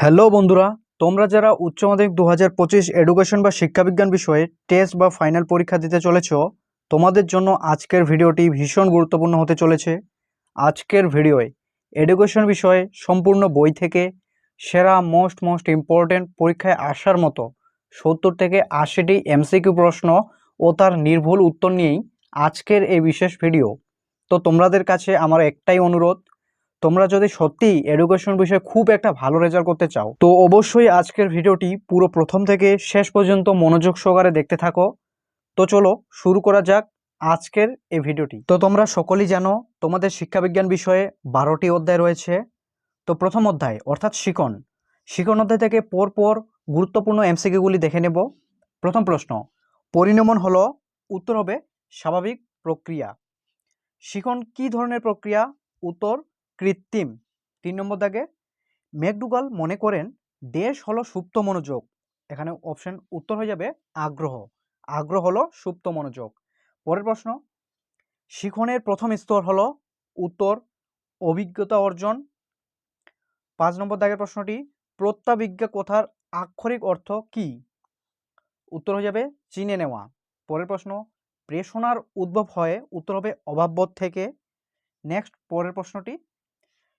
Hello বন্ধুরা, তোমরা যারা উচ্চ মাধ্যমিক দু হাজার পঁচিশ এডুকেশন বা শিক্ষাবিজ্ঞান বিষয়ে টেস্ট বা ফাইনাল পরীক্ষা দিতে চলেছ, তোমাদের জন্য আজকের ভিডিওটি ভীষণ গুরুত্বপূর্ণ হতে চলেছে। আজকের ভিডিওয়ে এডুকেশন বিষয়ে সম্পূর্ণ বই থেকে সেরা মোস্ট মোস্ট ইম্পর্ট্যান্ট পরীক্ষায় আসার মতো সত্তর থেকে আশিটি এমসিকিউ প্রশ্ন ও তার নির্ভুল উত্তর নিয়েই আজকের এই বিশেষ ভিডিও। তো তোমাদের কাছে আমার একটাই অনুরোধ তোমরা যদি সত্যিই এডুকেশন বিষয়ে খুব একটা ভালো রেজাল্ট করতে চাও, তো অবশ্যই আজকের ভিডিওটি পুরো প্রথম থেকে শেষ পর্যন্ত মনোযোগ সহকারে দেখতে থাকো। তো চলো শুরু করা যাক আজকের এই ভিডিওটি। তো তোমরা সকলেই জানো, তোমাদের শিক্ষাবিজ্ঞান বিষয়ে বারোটি অধ্যায় রয়েছে। তো প্রথম অধ্যায়, অর্থাৎ শিকন। শিকন অধ্যায় থেকে পরপর গুরুত্বপূর্ণ এমসিকিউগুলি দেখে নেব। প্রথম প্রশ্ন, পরিণমন হলো, উত্তর হবে স্বাভাবিক প্রক্রিয়া। শিকন কি ধরনের প্রক্রিয়া? উত্তর কৃত্রিম। তিন নম্বর দাগে ম্যাকডুগাল মনে করেন, দেশ হলো সুপ্ত মনোযোগ। এখানে অপশন উত্তর হয়ে যাবে, আগ্রহ। আগ্রহ হলো সুপ্ত মনোযোগ। পরের প্রশ্ন, শিখনের প্রথম স্তর হলো উত্তর, অভিজ্ঞতা অর্জন। পাঁচ নম্বর দাগের প্রশ্নটি, প্রত্যাবিজ্ঞা কথার আক্ষরিক অর্থ কি? উত্তর হয়ে যাবে, চিনে নেওয়া। পরের প্রশ্ন প্রেষণার উদ্ভব হয় উত্তর হবে অভাববোধ থেকে। নেক্সট পরের প্রশ্নটি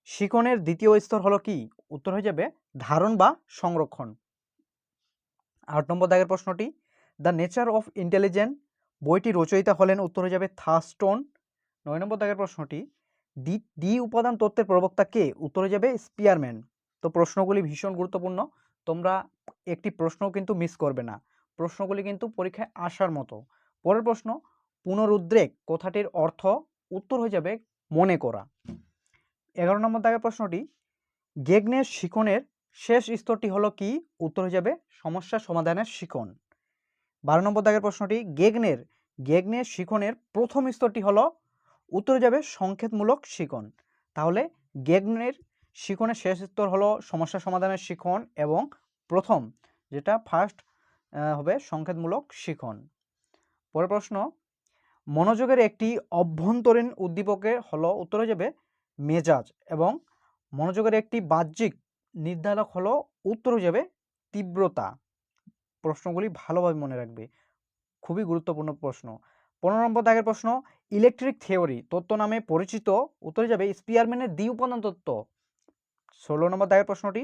শিকনের দ্বিতীয় স্তর হলো কি? উত্তর হয়ে যাবে ধারণ বা সংরক্ষণ। আট নম্বর দাগের প্রশ্নটি, দ্য নেচার অফ ইন্টেলিজেন্ট বইটি রচয়িতা হলেন, উত্তর হয়ে যাবে থাস্টোন নয় নম্বর দাগের প্রশ্নটি ডি ডি উপাদান তত্ত্বের প্রবক্তা কে? উত্তর হয়ে যাবে স্পিয়ারম্যান। তো প্রশ্নগুলি ভীষণ গুরুত্বপূর্ণ। তোমরা একটি প্রশ্ন কিন্তু মিস করবে না। প্রশ্নগুলি কিন্তু পরীক্ষায় আসার মতো। পরের প্রশ্ন, পুনরুদ্রেক কথাটির অর্থ? উত্তর হয়ে যাবে মনে করা। এগারো নম্বর দাগের প্রশ্নটি, গেগনের শিকনের শেষ স্তরটি হলো কি? উত্তর হয়ে যাবে, সমস্যা সমাধানের শিকন। বারো নম্বর দাগের প্রশ্নটি, গেগনের গেগনের শিকনের প্রথম স্তরটি হলো, উত্তর যাবে সংকেতমূলক শিকন। তাহলে গেগনের শিকনের শেষ স্তর হলো সমস্যা সমাধানের শিখন এবং প্রথম, যেটা ফার্স্ট হবে সংকেতমূলক শিখন পরের প্রশ্ন, মনোযোগের একটি অভ্যন্তরীণ উদ্দীপকের হলো, উত্তর যাবে মেজাজ এবং মনোযোগের একটি বাহ্যিক নির্ধারক হলো উত্তর যাবে তীব্রতা। প্রশ্নগুলি ভালোভাবে মনে রাখবে। খুবই গুরুত্বপূর্ণ প্রশ্ন। পনেরো নম্বর দাগের প্রশ্ন, ইলেকট্রিক থিওরি, তত্ত্ব নামে পরিচিত, উত্তর হিসাবে স্পিয়ারম্যানের দ্বি উপাদান তত্ত্ব। ষোলো নম্বর দাগের প্রশ্নটি,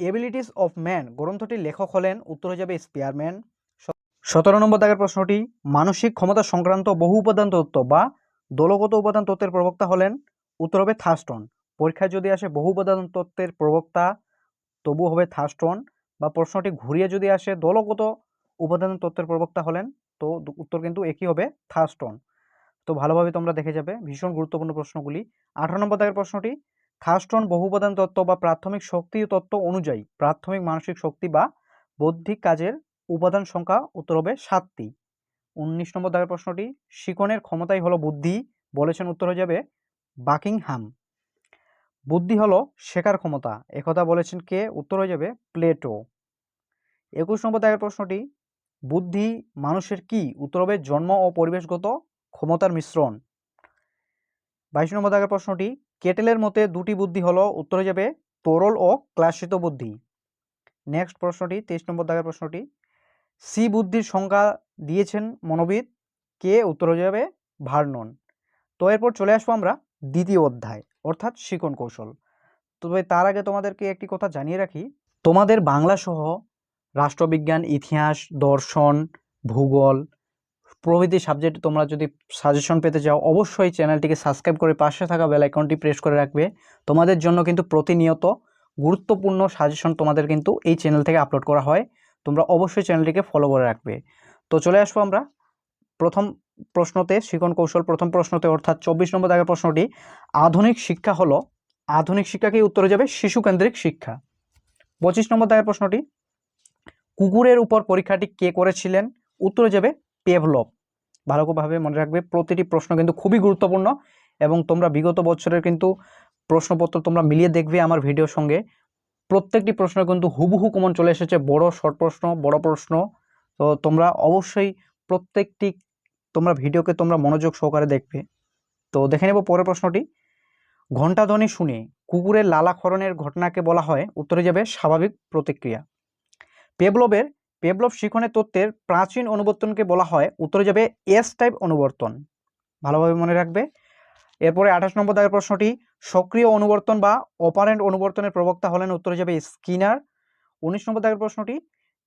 এবিলিটিস অফ ম্যান, গ্রন্থটির লেখক হলেন উত্তর হিসাবে স্পিয়ারম্যান। সতেরো নম্বর দাগের প্রশ্নটি, মানসিক ক্ষমতা সংক্রান্ত বহু উপাদান তত্ত্ব বা দলগত উপাদান তত্ত্বের প্রবক্তা হলেন উত্তর হবে থাস্টন পরীক্ষায় যদি আসে বহু উপাদান তত্ত্বের প্রবক্তা, তবু হবে থাস্টন বা প্রশ্নটি ঘুরিয়ে যদি আসে দলগত উপাদান তত্ত্বের প্রবক্তা হলেন, তো উত্তর কিন্তু একই হবে থার্স্টন। তো ভালোভাবে তোমরা দেখে যাবে ভীষণ গুরুত্বপূর্ণ প্রশ্নগুলি। আঠারো নম্বর দাগের প্রশ্নটি, থার্স্টন বহুপাদান তত্ত্ব বা প্রাথমিক শক্তি তত্ত্ব অনুযায়ী, প্রাথমিক মানসিক শক্তি বা বৌদ্ধিক কাজের উপাদান সংখ্যা উত্তর হবে সাতটি। উনিশ নম্বর দাগের প্রশ্নটি, শিকনের ক্ষমতাই হলো বুদ্ধি, বলেছেন উত্তর হয়ে যাবে বাকিংহাম। বুদ্ধি হলো শেখার ক্ষমতা। একথা বলেছেন কে? উত্তর হয়ে যাবে প্লেটো। একুশ নম্বর দাগের প্রশ্নটি, বুদ্ধি মানুষের কি? উত্তর হবে জন্ম ও পরিবেশগত ক্ষমতার মিশ্রণ। বাইশ নম্বর দাগের প্রশ্নটি, কেটেলের মতে দুটি বুদ্ধি হলো, উত্তর হয়ে যাবে তরল ও ক্লাসিত বুদ্ধি। নেক্সট প্রশ্নটি, তেইশ নম্বর দাগের প্রশ্নটি, সি বুদ্ধির সংজ্ঞা দিয়েছেন মনোবিদ, কে? উত্তর হয়ে যাবে ভার্নন। তো এরপর চলে আসব আমরা দ্বিতীয় অধ্যায়, অর্থাৎ শিকন কৌশল। তবে তার আগে তোমাদেরকে একটি কথা জানিয়ে রাখি। তোমাদের বাংলা সহ রাষ্ট্রবিজ্ঞান, ইতিহাস, দর্শন, ভূগোল প্রভৃতি সাবজেক্ট তোমরা যদি সাজেশন পেতে চাও, অবশ্যই চ্যানেলটিকে সাবস্ক্রাইব করে পাশে থাকা বেল আইকনটি প্রেস করে রাখবে। তোমাদের জন্য কিন্তু প্রতিনিয়ত গুরুত্বপূর্ণ সাজেশন তোমাদের কিন্তু এই চ্যানেল থেকে আপলোড করা হয়। তোমরা অবশ্যই চ্যানেলটিকে ফলো করে রাখবে। তো চলে আসব আমরা। প্রথম প্রশ্নতে, শিকন কৌশল প্রথম প্রশ্নতে, অর্থাৎ চব্বিশ নম্বর দাগের প্রশ্নটি, আধুনিক শিক্ষা হলো, আধুনিক শিক্ষাকেই উত্তরে যাবে শিশুকেন্দ্রিক শিক্ষা। পঁচিশ নম্বর দাগের প্রশ্নটি, কুকুরের উপর পরীক্ষাটি কে করেছিলেন? উত্তরে যাবে পেভলভ। ভালোভাবে মনে রাখবে, প্রতিটি প্রশ্ন কিন্তু খুবই গুরুত্বপূর্ণ এবং তোমরা বিগত বছরের কিন্তু প্রশ্নপত্র তোমরা মিলিয়ে দেখবে আমার ভিডিওর সঙ্গে। প্রত্যেকটি প্রশ্ন কিন্তু হুবহু কমন চলে এসেছে, বড় শর্ট প্রশ্ন, বড় প্রশ্ন। তো তোমরা অবশ্যই প্রত্যেকটি তোমরা ভিডিওকে তোমরা মনোযোগ সহকারে দেখবে। তো দেখে নেব পরের প্রশ্নটি। ঘণ্টাধ্বনি শুনে কুকুরের লালাক্ষরণের ঘটনাকে বলা হয়, উত্তরে যাবে স্বাভাবিক প্রতিক্রিয়া। পেবলবের পেবলব শিখনের তত্ত্বের প্রাচীন অনুবর্তনকে বলা হয়, উত্তরে যাবে এস টাইপ অনুবর্তন। ভালোভাবে মনে রাখবে। এরপরে আঠাশ নম্বর দাগের প্রশ্নটি, সক্রিয় অনুবর্তন বা অপারেন্ট অনুবর্তনের প্রবক্তা হলেন, উত্তরে যাবে স্কিনার। উনিশ নম্বর দাগের প্রশ্নটি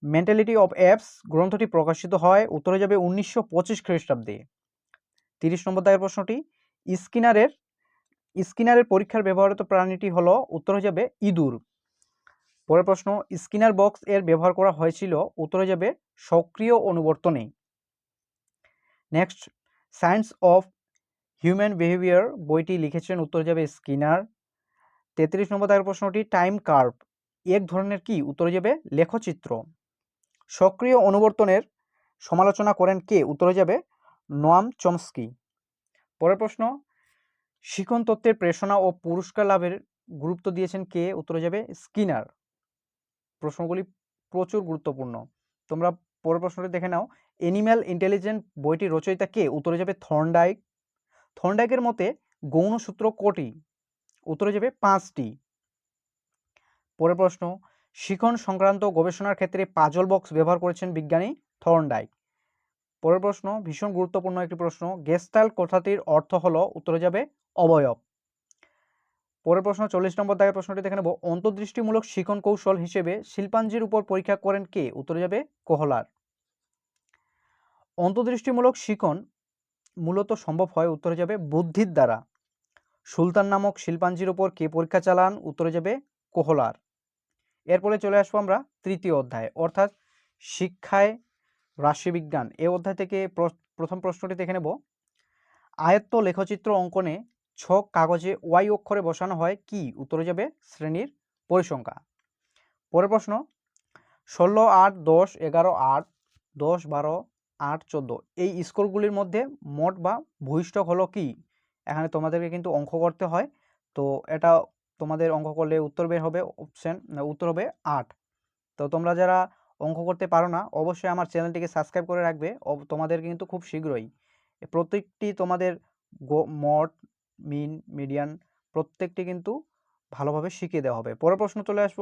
মেন্টালিটি অফ অ্যাপস গ্রন্থটি প্রকাশিত হয় উত্তরে যাবে উনিশশো পঁচিশ খ্রিস্টাব্দে। তিরিশ নম্বর দায়ের প্রশ্নটি, স্কিনারের স্কিনারের পরীক্ষার ব্যবহৃত প্রাণীটি হলো, উত্তরে যাবে ইঁদুর। পরের প্রশ্ন, স্কিনার বক্স এর ব্যবহার করা হয়েছিল, উত্তরে যাবে সক্রিয় অনুবর্তনে। Next, science of human behaviour বইটি লিখেছেন, উত্তরে যাবে স্কিনার। তেত্রিশ নম্বর দাগের প্রশ্নটি, টাইম কার্ভ, এক ধরনের কি? উত্তরে যাবে লেখচিত্র। সক্রিয় অনুবর্তনের সমালোচনা করেন কে? উত্তরে যাবে নোয়াম চমস্কি। পরের প্রশ্ন, শিখন তত্ত্বের প্রেষণা ও পুরস্কার লাভের গুরুত্ব দিয়েছেন কে? উত্তরে যাবে স্কিনার। প্রশ্নগুলি প্রচুর গুরুত্বপূর্ণ। তোমরা পরের প্রশ্নটি দেখে নাও। এনিম্যাল ইন্টেলিজেন্ট বইটি রচয়িতা কে? উত্তরে যাবে থর্নডাইক। থর্নডাইকের মতে গৌণ সূত্র কটি? উত্তরে যাবে পাঁচটি। পরের প্রশ্ন শিখন সংক্রান্ত গবেষণার ক্ষেত্রে পাজল বক্স ব্যবহার করেছেন বিজ্ঞানী থর্নডাইক পরের প্রশ্ন, ভীষণ গুরুত্বপূর্ণ একটি প্রশ্ন, গেস্টাল কথাটির অর্থ হলো, উত্তরে যাবে, অবয়ব। পরের প্রশ্ন, চল্লিশ নম্বর দাগের প্রশ্নটি দেখে নেব। অন্তর্দৃষ্টিমূলক শিখন কৌশল হিসেবে শিল্পাঞ্জির উপর পরীক্ষা করেন কে? উত্তরে যাবে, কোহলার। অন্তর্দৃষ্টিমূলক শিখন মূলত সম্ভব হয়, উত্তরে যাবে, বুদ্ধির দ্বারা। সুলতান নামক শিল্পাঞ্জির উপর কে পরীক্ষা চালান? উত্তরে যাবে, কোহলার। এরপরে চলে আসব আমরা তৃতীয় অধ্যায়। অর্থাৎ শিক্ষায় রাশিবিজ্ঞান। এ অধ্যায় থেকে প্রথম প্রশ্নটি দেখে নেব। আয়ত্ত লেখচিত্র অঙ্কনে ছক কাগজে ওয়াই অক্ষরে বসানো হয় কি? উত্তরে যাবে শ্রেণির পরিসংখ্যা। পরের প্রশ্ন, ষোলো আট দশ এগারো আট দশ বারো আট চোদ্দ। এই স্কোরগুলির মধ্যে মোট বা ভূইষ্ঠক হলো কি? এখানে তোমাদেরকে কিন্তু অঙ্ক করতে হয়। তো এটা তোমাদের অঙ্ক করলে উত্তর বের হবে অপশান উত্তর হবে আট। তো তোমরা যারা অঙ্ক করতে পারো না, অবশ্যই আমার চ্যানেলটিকে সাবস্ক্রাইব করে রাখবে। তোমাদের কিন্তু খুব শীঘ্রই। প্রত্যেকটি তোমাদের মড, মিন, মিডিয়ান প্রত্যেকটি কিন্তু ভালোভাবে শিখিয়ে দেওয়া হবে। পরের প্রশ্ন চলে আসব।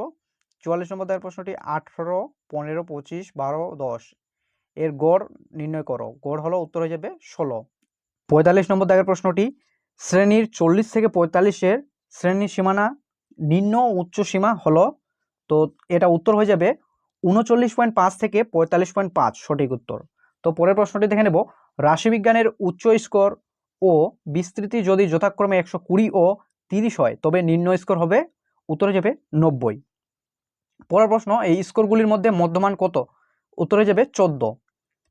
চুয়াল্লিশ নম্বর দায়ের প্রশ্নটি আঠেরো, পনেরো, পঁচিশ, বারো, দশ। এর গড় নির্ণয় করো। গড় হলো উত্তর হয়ে যাবে ষোলো। পঁয়তাল্লিশ নম্বর দাগের প্রশ্নটি শ্রেণির চল্লিশ থেকে পঁয়তাল্লিশের শ্রেণির সীমানা, নিম্ন উচ্চ সীমা হলো, তো এটা উত্তর হয়ে যাবে উনচল্লিশ পয়েন্ট পাঁচ থেকে পঁয়তাল্লিশ পয়েন্ট পাঁচ সঠিক উত্তর। তো পরের প্রশ্নটি দেখে নেব। রাশিবিজ্ঞানের উচ্চ স্কোর ও বিস্তৃতি যদি যথাক্রমে একশো কুড়ি ও তিরিশ হয়, তবে নিম্ন স্কোর হবে, উত্তরে যাবে নব্বই। পরের প্রশ্ন, এই স্কোরগুলির মধ্যে মধ্যমান কত? উত্তরে যাবে চোদ্দ।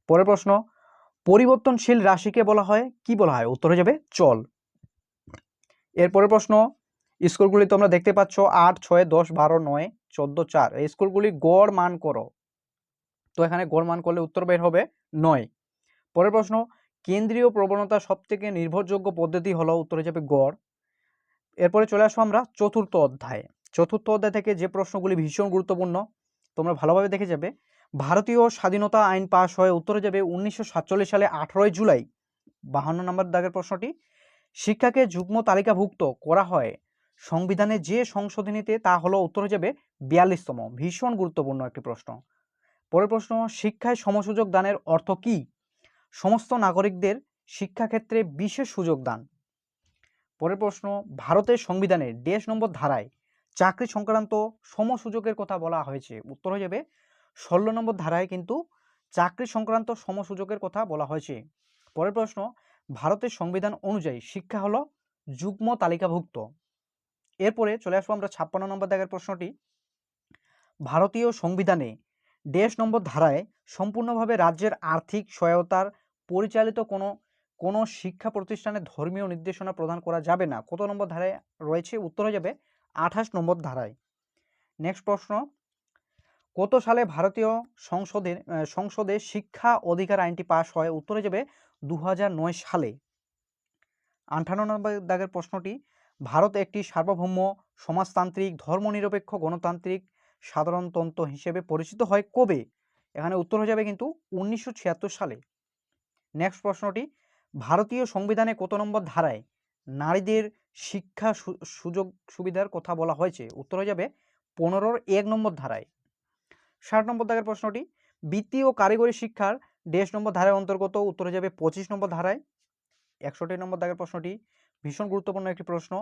পরের প্রশ্ন, পরিবর্তনশীল রাশিকে বলা হয়, কি বলা হয়? উত্তরে যাবে চল। এরপরের প্রশ্ন স্কোরগুলি তোমরা দেখতে পাচ্ছ আট, ছয়, দশ, বারো, নয়, চোদ্দ, চার। এই স্কোরগুলি গড় মান করো। তো এখানে গড় মান করলে উত্তর বের হবে নয়। পরের প্রশ্ন, কেন্দ্রীয় প্রবণতা সবথেকে নির্ভরযোগ্য পদ্ধতি হলো উত্তরে যাবে গড়। এরপরে চলে আসব আমরা চতুর্থ অধ্যায়ে। চতুর্থ অধ্যায় থেকে যে প্রশ্নগুলি ভীষণ গুরুত্বপূর্ণ, তোমরা ভালোভাবে দেখে যাবে। ভারতীয় স্বাধীনতা আইন পাশ হয়ে উত্তরে যাবে উনিশশো সাতচল্লিশ সালে আঠেরোই জুলাই। বাহান্ন নম্বর দাগের প্রশ্নটি, শিক্ষাকে যুগ্ম তালিকাভুক্ত করা হয় সংবিধানে যে সংশোধনীতে তা হলো উত্তরে যাবে বিয়াল্লিশতম। ভীষণ গুরুত্বপূর্ণ একটি প্রশ্ন। পরের প্রশ্ন, শিক্ষায় সমসুযোগ দানের অর্থ কি? সমস্ত নাগরিকদের শিক্ষাক্ষেত্রে বিশেষ সুযোগ দান। পরের প্রশ্ন, ভারতের সংবিধানের দেশ নম্বর ধারায় চাকরি সংক্রান্ত সমসুযোগের কথা বলা হয়েছে। উত্তর হয়ে যাবে ষোলো নম্বর ধারায় কিন্তু চাকরি সংক্রান্ত সমসুযোগের কথা বলা হয়েছে। পরের প্রশ্ন, ভারতের সংবিধান অনুযায়ী শিক্ষা হলো যুগ্ম তালিকাভুক্ত। এরপরে চলে আসব আমরা ছাপ্পান্ন নম্বর দাগের প্রশ্নটি। ভারতীয় সংবিধানে দেশ নম্বর ধারায় সম্পূর্ণভাবে রাজ্যের আর্থিক সহায়তার পরিচালিত কোনো কোনো শিক্ষা প্রতিষ্ঠানে ধর্মীয় নির্দেশনা প্রদান করা যাবে না। কত নম্বর ধারায় রয়েছে? উত্তর হয়ে যাবে আঠাশ নম্বর ধারায়। নেক্সট প্রশ্ন। কত সালে ভারতীয় সংসদের সংসদে শিক্ষা অধিকার আইনটি পাশ হয়? উত্তরে যাবে দু হাজার নয় সালে। আঠান্ন নম্বর দাগের প্রশ্নটি। ভারত একটি সার্বভৌম সমাজতান্ত্রিক, ধর্মনিরপেক্ষ গণতান্ত্রিক সাধারণতন্ত্র হিসেবে পরিচিত হয় কবে? এখানে উত্তর হয়ে যাবে কিন্তু উনিশশো ছিয়াত্তর সালে। নেক্সট প্রশ্নটি, ভারতীয় সংবিধানে কত নম্বর ধারায় নারীদের শিক্ষা সুযোগ সুবিধার কথা বলা হয়েছে? উত্তর হয়ে যাবে পনেরোর এক নম্বর ধারায়। ষাট নম্বর দাগের প্রশ্নটি বৃত্তি ও কারিগরি শিক্ষার দেশ নম্বর ধারায় অন্তর্গত? উত্তর হয়ে যাবে পঁচিশ নম্বর ধারায়। একষট্টি নম্বর দাগের প্রশ্নটি ভীষণ গুরুত্বপূর্ণ একটি প্রশ্ন।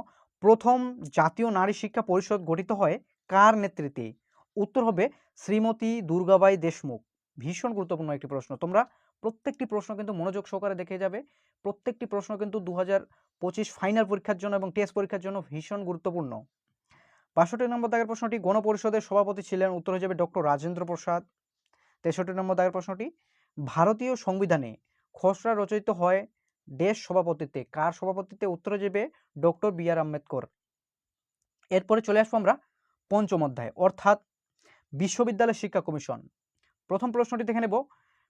প্রথম জাতীয় নারী শিক্ষা পরিষদ গঠিত হয় কার নেতৃত্বে? উত্তর হবে শ্রীমতী দুর্গাবাই দেশমুখ। ভীষণ গুরুত্বপূর্ণ একটি প্রশ্ন। তোমরা প্রত্যেকটি প্রশ্ন কিন্তু মনোযোগ সহকারে দেখে যাবে। প্রত্যেকটি প্রশ্ন কিন্তু দু পঁচিশ ফাইনাল পরীক্ষার জন্য এবং টেস্ট পরীক্ষার জন্য ভীষণ গুরুত্বপূর্ণ। বাষট্টি নম্বর দাগের প্রশ্নটি, গণপরিষদের সভাপতি ছিলেন উত্তর হয়ে যাবে ডক্টর রাজেন্দ্র প্রসাদ। তেষট্টি নম্বর দাগের প্রশ্নটি, ভারতীয় সংবিধানে খসড়া রচিত হয় দেশ সভাপতিত্বে। কার সভাপতিত্বে? উত্তর যাবে ডক্টর বি আর আম্বেদকর। এরপরে চলে আসব আমরা পঞ্চম অধ্যায়, অর্থাৎ বিশ্ববিদ্যালয় শিক্ষা কমিশন। প্রথম প্রশ্নটি দেখে নেব,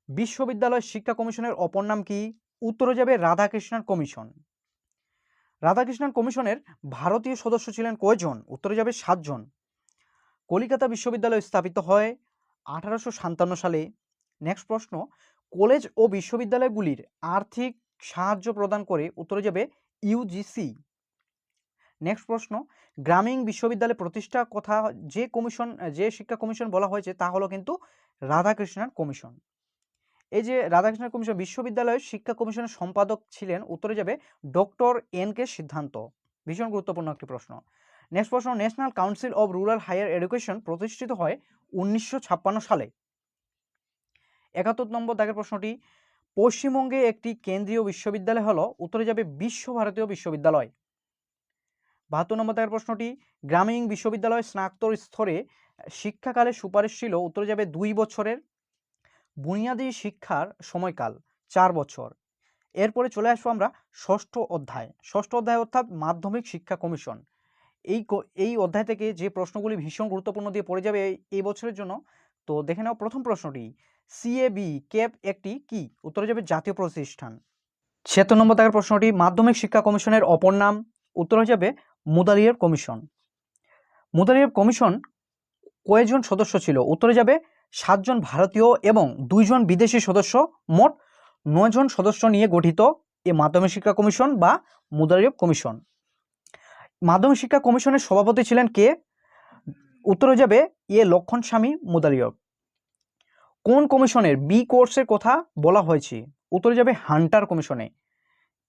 বিশ্ববিদ্যালয় শিক্ষা কমিশনের অপর নাম কি? উত্তর যাবে রাধাকৃষ্ণন কমিশন। রাধাকৃষ্ণন কমিশনের ভারতীয় সদস্য ছিলেন কয়জন? উত্তরে যাবে সাতজন। কলিকাতা বিশ্ববিদ্যালয় স্থাপিত হয় আঠারোশো সাতান্ন সালে। নেক্সট প্রশ্ন, কলেজ ও বিশ্ববিদ্যালয়গুলির আর্থিক সাহায্য প্রদান করে উত্তরে যাবে ইউজিসি নেক্সট প্রশ্ন, গ্রামীণ বিশ্ববিদ্যালয় প্রতিষ্ঠা কথা যে কমিশন, যে শিক্ষা কমিশন বলা হয়েছে তা হলো কিন্তু রাধাকৃষ্ণন কমিশন। এই যে রাধাকৃষ্ণন কমিশন, বিশ্ববিদ্যালয়ের শিক্ষা কমিশনের সম্পাদক ছিলেন উত্তরে যাবে ডক্টর এন কে সিদ্ধান্ত। ভীষণ গুরুত্বপূর্ণ একটি প্রশ্ন। নেক্সট প্রশ্ন National Council of Rural Higher Education প্রতিষ্ঠিত হয় উনিশশো ছাপ্পান্ন সালে। একাত্তর নম্বর দাগের প্রশ্নটি পশ্চিমবঙ্গে একটি কেন্দ্রীয় বিশ্ববিদ্যালয় হলো, উত্তরে যাবে বিশ্বভারতীয় বিশ্ববিদ্যালয়। বাহাত্তর নম্বর দাগের প্রশ্নটি, গ্রামীণ বিশ্ববিদ্যালয় স্নাতক স্তরে শিক্ষাকালে সুপারিশ ছিল, উত্তরে যাবে দুই বছরের। বুনিয়াদী শিক্ষার সময়কাল, চার বছর। এরপরে চলে আসব আমরা ষষ্ঠ অধ্যায়। ষষ্ঠ অধ্যায় অর্থাৎ মাধ্যমিক শিক্ষা কমিশন। এই এই অধ্যায় থেকে যে প্রশ্নগুলি ভীষণ গুরুত্বপূর্ণ দিয়ে পড়ে যাবে এই- এই বছরের জন্য, তো দেখে নাও প্রথম প্রশ্নটি। সিএবি ক্যাপ একটি কি? উত্তরে যাবে জাতীয় প্রতিষ্ঠান। ছিয়াত্তর নম্বর দাগের প্রশ্নটি, মাধ্যমিক শিক্ষা কমিশনের অপর নাম। উত্তর হয়ে যাবে মুদালিয়ার কমিশন। মুদালিয়ার কমিশন কয়েকজন সদস্য ছিল। উত্তরে যাবে সাতজন ভারতীয় এবং দুইজন বিদেশি সদস্য। মোট নয়জন সদস্য নিয়ে গঠিত এ মাধ্যমিক শিক্ষা কমিশন বা মুদালিয়ার কমিশন। মাধ্যমিক শিক্ষা কমিশনের সভাপতি ছিলেন কে? উত্তরে যাবে এ লক্ষণ স্বামী মুদালিয়ব কোন কমিশনের বি কোর্সের কথা বলা হয়েছে? উত্তরে যাবে হান্টার কমিশনে।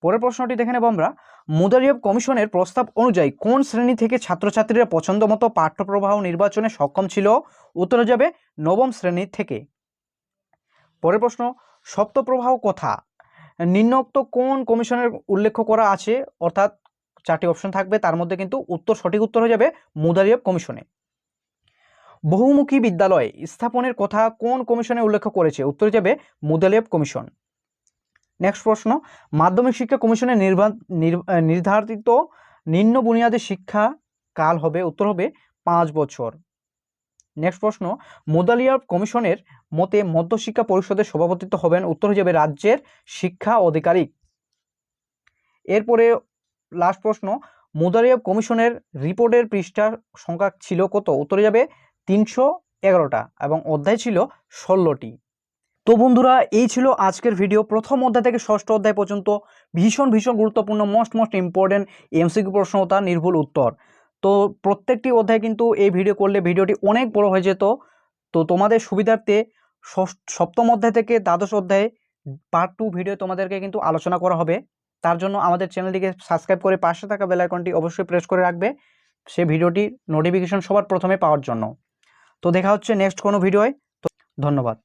পরের প্রশ্নটি দেখে নেব আমরা। মুদারিয়ব কমিশনের প্রস্তাব অনুযায়ী কোন শ্রেণি থেকে ছাত্রছাত্রীরা পছন্দ মতো পাঠ্যপ্রবাহ নির্বাচনে সক্ষম ছিল? উত্তরে যাবে নবম শ্রেণি থেকে। পরের প্রশ্ন, সপ্তপ্রবাহ কথা? নিম্নোক্ত কোন কমিশনের উল্লেখ করা আছে? অর্থাৎ চারটি অপশন থাকবে, তার মধ্যে কিন্তু উত্তর, সঠিক উত্তর হয়ে যাবে মুদারিয়ব কমিশনে। বহুমুখী বিদ্যালয় স্থাপনের কথা কোন কমিশনে উল্লেখ করেছে? উত্তরে যাবে মুদালিয়ব কমিশন। নেক্সট প্রশ্ন, মাধ্যমিক শিক্ষা কমিশনের নির্ধারিত নিম্ন বুনিয়াদী শিক্ষা কাল হবে, উত্তর হবে পাঁচ বছর। নেক্সট প্রশ্ন, মুদালিয়ার কমিশনের মতে মধ্যশিক্ষা পরিষদের সভাপতিত্ব হবেন, উত্তর হয়ে যাবে রাজ্যের শিক্ষা আধিকারিক এরপরে লাস্ট প্রশ্ন মুদালিয়াব কমিশনের রিপোর্টের পৃষ্ঠা সংখ্যা ছিল কত? উত্তরে যাবে তিনশো এগারোটা এবং অধ্যায় ছিল ষোলোটি। তো বন্ধুরা, এই ছিল আজকের ভিডিও। প্রথম অধ্যায় থেকে ষষ্ঠ অধ্যায় পর্যন্ত ভীষণ ভীষণ গুরুত্বপূর্ণ মোস্ট মোস্ট ইম্পর্টেন্ট এমসিকিউ প্রশ্ন তার নির্ভুল উত্তর। তো প্রত্যেকটি অধ্যায় কিন্তু এই ভিডিও করলে ভিডিওটি অনেক বড় হয়ে যেত। তো তোমাদের সুবিধার্থে সপ্তম অধ্যায় থেকে দ্বাদশ অধ্যায়ে পার্ট টু ভিডিও তোমাদেরকে কিন্তু আলোচনা করা হবে। তার জন্য আমাদের চ্যানেলটিকে সাবস্ক্রাইব করে পাশে থাকা বেল আইকনটি অবশ্যই প্রেস করে রাখবে। সে ভিডিওটি নোটিফিকেশন সবার প্রথমে পাওয়ার জন্য। তো দেখা হচ্ছে নেক্সট কোনো ভিডিওয়। তো ধন্যবাদ।